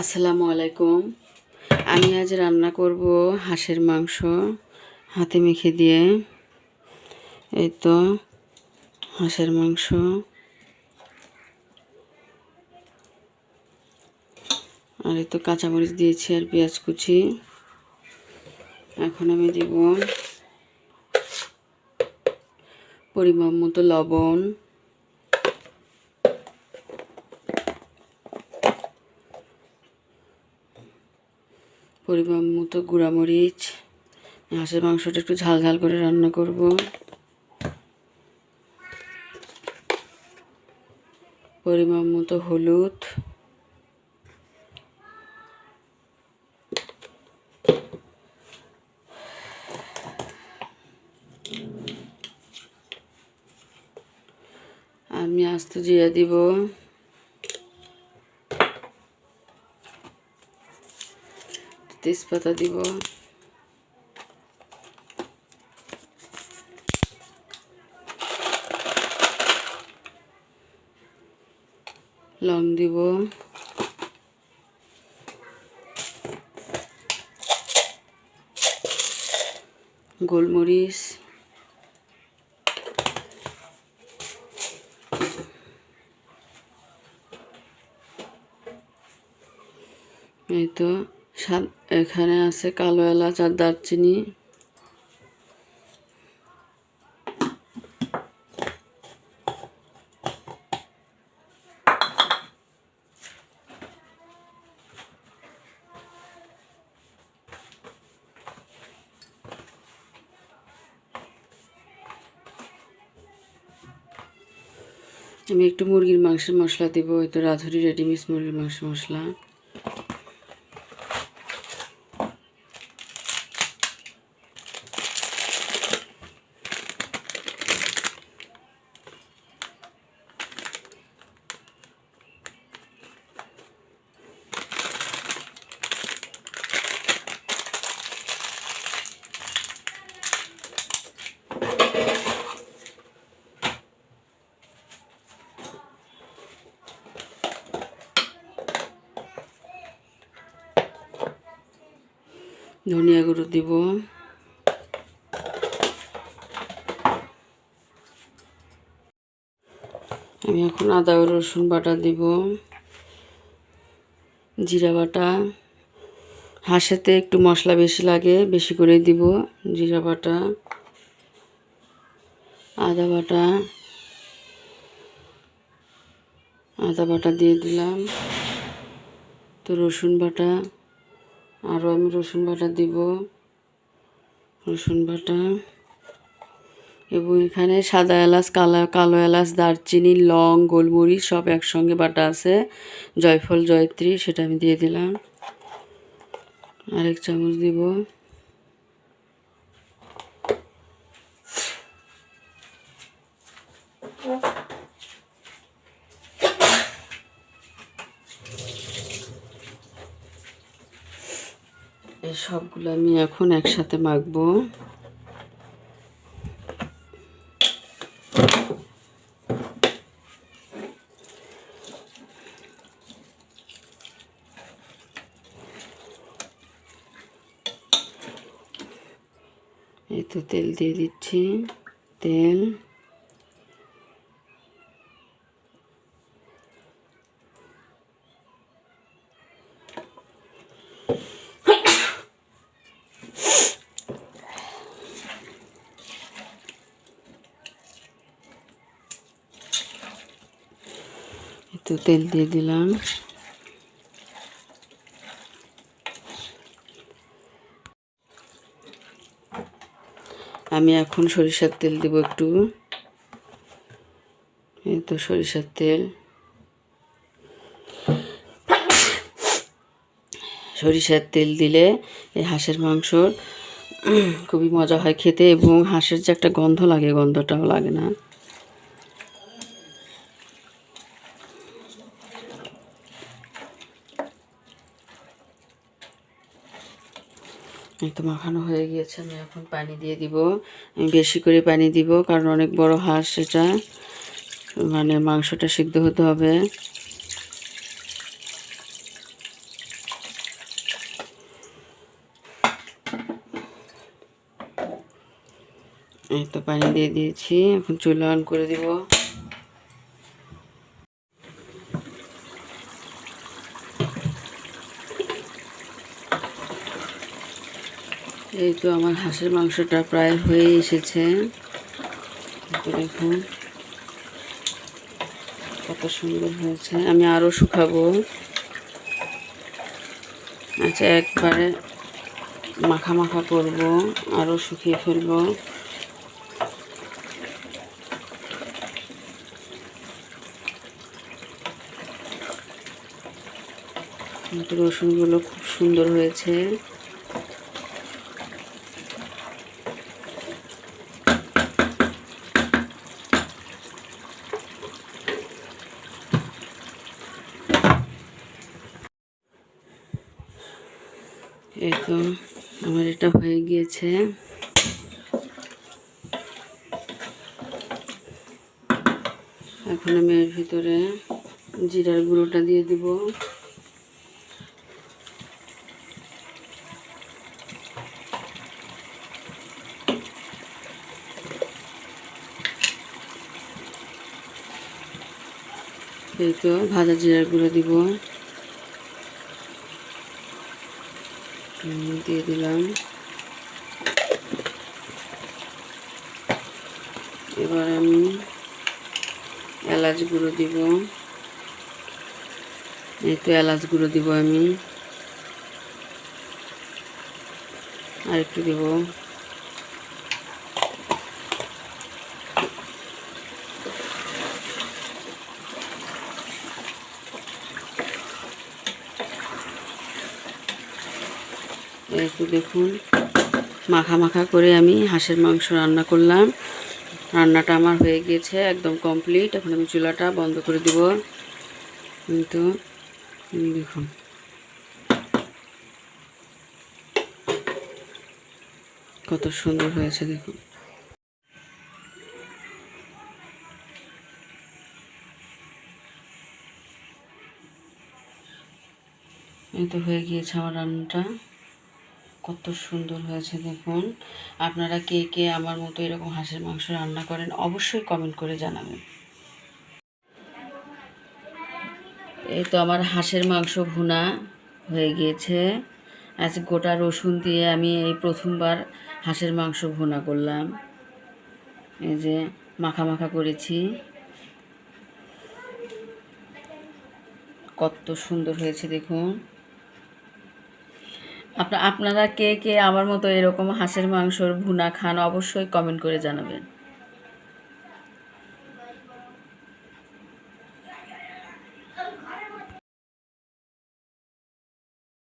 আসসালামু আলাইকুম। আমি আজ রান্না করব হাঁসের মাংস হাতে মেখে দিয়ে। এই তো, হাঁসের মাংস। আর এই তো কাঁচামরিচ দিয়েছি আর পেঁয়াজ কুচি। এখন আমি দিব পরিমাণ মতো লবণ। পরিমাণ মতো গুঁড়ামরিচ, হাঁসের মাংসটা একটু ঝাল ঝাল করে রান্না করব। পরিমাণ মতো হলুদ। আমি আস্ত জিরা দিব। তেজপাতা দিব। লং দিব। গোলমরিচ। এই তো। এখানে আছে কালো এলাচ আর দারচিনি। আমি একটু মুরগির মাংসের মশলা দিব, ওই তো রাধুরি রেডিমিক্স মুরগির মাংসের মশলা। ধনিয়া গুঁড়ো দিব। আমি এখন আদা রসুন বাটা দিব। জিরা বাটা। হাঁসেতে একটু মশলা বেশি লাগে, বেশি করে দিব জিরা বাটা। আদা বাটা। আদা বাটা দিয়ে দিলাম। তো রসুন বাটা। আরও আমি রসুন বাটা দিব। রসুন বাটা। এবং এখানে সাদা এলাচ, কালো কালো এলাচ, দারচিনি, লং, গোলমরিচ সব একসঙ্গে বাটা আছে। জয়ফল, জয়ত্রী, সেটা আমি দিয়ে দিলাম। আরেক চামচ দিব। এই সবগুলো আমি এখন একসাথে মাখবো। এই তো তেল দিয়ে দিচ্ছি। তেল। একটু তেল দিয়ে দিলাম। আমি এখন সরিষার তেল দেব একটু। এই তো সরিষার তেল। সরিষার তেল দিলে এই হাঁসের মাংস খুবই মজা হয় খেতে এবং হাঁসের যে একটা গন্ধ লাগে, গন্ধটাও লাগে না। তো মাখানো হয়ে গিয়েছে, আমি এখন পানি দিয়ে দিব। আমি বেশি করে পানি দিব, কারণ অনেক বড় হাঁস সেটা মানে মাংসটা সিদ্ধ হতে হবে। এই তো পানি দিয়ে দিয়েছি, এখন চুলা অন করে দিব। এই তো আমার হাঁসের মাংসটা প্রায় হয়ে এসেছে। দেখুন কত সুন্দর হয়েছে। আমি আরও শুকাবো। আচ্ছা একবারে মাখা মাখা করব আরও শুকিয়ে ফেলব। রসুনগুলো খুব সুন্দর হয়েছে। এই তো আমার এটা হয়ে গিয়েছে। এখন আমি এর ভিতরে জিরার গুঁড়োটা দিয়ে দিব। এই তো ভাজা জিরার গুঁড়ো দিব। দিয়ে দিলাম। এবার আমি এলাচ গুঁড়ো দিব। একটু এলাচ গুঁড়ো দিব আমি। আর একটু দিব। এই তো দেখুন, মাখা মাখা করে আমি হাঁসের মাংস রান্না করলাম। রান্নাটা আমার হয়ে গিয়েছে একদম কমপ্লিট এখন আমি চুলাটা বন্ধ করে দিব। কিন্তু দেখুন। কত সুন্দর হয়েছে, দেখুন। এই তো হয়ে গিয়েছে আমার রান্নাটা। কত সুন্দর হয়েছে দেখুন। আপনারা কে কে আমার মতো এরকম হাঁসের মাংস রান্না করেন অবশ্যই কমেন্ট করে জানাবেন। এই তো আমার হাঁসের মাংস ভুনা হয়ে গিয়েছে। আজ গোটা রসুন দিয়ে আমি এই প্রথমবার হাঁসের মাংস ভুনা করলাম। এই যে মাখা মাখা করেছি। কত সুন্দর হয়েছে দেখুন। আপনারা কে কে আমার মতো এরকম হাঁসের মাংসর ভুনা খান অবশ্যই কমেন্ট করে জানাবেন।